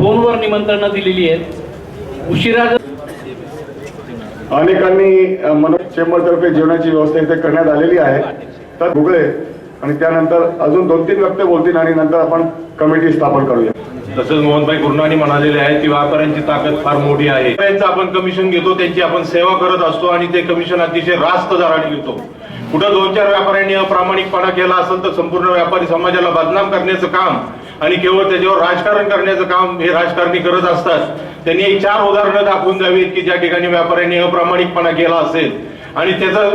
फोनवर निमंत्रणं दिलेली आहेत. उशिरा अनेकांनी मनोज चेंबरतर्फे जेवणाची व्यवस्था इथे करण्यात आलेली आहे. तर भुगळे आणि त्यानंतर अजून दोन तीन व्यक्ती बोलतील आणि नंतर आपण कमिटी स्थापन करूया. तसंच मोहनभाई गुरुनानी म्हणालेले आहेत की व्यापाऱ्यांची ताकद फार मोठी आहे. व्यापाऱ्यांचं आपण कमिशन घेतो त्यांची आपण सेवा करत असतो आणि ते कमिशन अतिशय रास्त दराने घेतो. कुठं दोन चार व्यापाऱ्यांनी अप्रामाणिकपणा केला असेल तर संपूर्ण व्यापारी समाजाला बदनाम करण्याचं काम आणि केवळ त्याच्यावर राजकारण करण्याचं काम हे राजकारणी करत असतात. त्यांनी चार उदाहरणं दाखवून द्यावीत की ज्या ठिकाणी व्यापाऱ्यांनी अप्रामाणिकपणा केला असेल. आणि त्याचा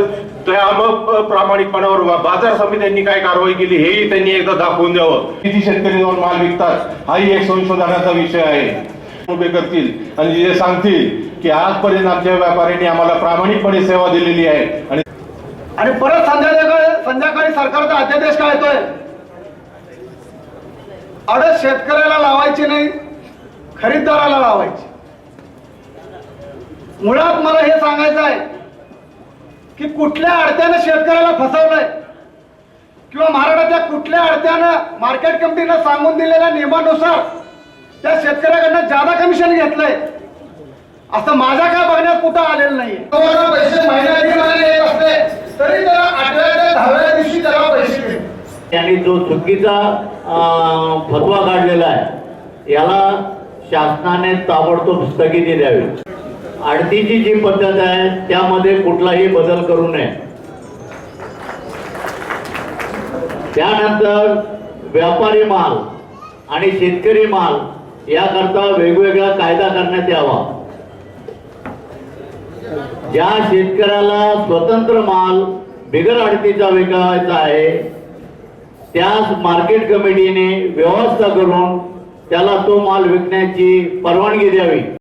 त्या अम- अप्रामाणिकपणावर बाजार समित्यांनी काय कारवाई केली हेही त्यांनी एकदा दाखवून द्यावं. किती शेतकरी जाऊन माल विकतात हाही एक संशोधनाचा विषय आहे. उभे करतील. आणि जे सांगतील की आजपर्यंत आमच्या व्यापाऱ्यांनी आम्हाला प्रामाणिकपणे सेवा दिलेली आहे. आणि आणि परत संध्याकाळी संध्याकाळी सरकारचा अध्यादेश काय येतोय? अडच शेतकऱ्याला लावायची नाही खरीददाराला लावायची. मुळात मला हे सांगायचं आहे की कुठल्या अडत्यानं शेतकऱ्याला फसवलंय? किंवा महाराष्ट्राच्या कुठल्या अडत्यानं मार्केट कमिटीनं सांगून दिलेल्या नियमानुसार त्या शेतकऱ्याकडनं जादा कमिशन घेतलंय असं माझ्या काय बघण्यात कुठं आलेलं नाहीये तुम्हाला पैसे महिन्यात येत असते तरी त्याला आठव्या ते दहाव्या दिवशी त्याला पैसे मिळते त्यांनी जो चुकीचा अं, फतवा काढलेला आहे याला शासनाने ताबडतोब स्थगिती द्यावी. आडतीची जी पद्धत आहे त्यामध्ये कुठलाही बदल करू नये. त्यानंतर व्यापारी माल आणि शेतकरी माल याकरता वेगवेगळा कायदा करण्यात यावा. ज्या शेतकऱ्याला स्वतंत्र माल बिगर अडतीचा विकायचा आहे त्यास मार्केट कमिटीने व्यवस्था करून त्याला तो माल विकण्याची परवानगी द्यावी.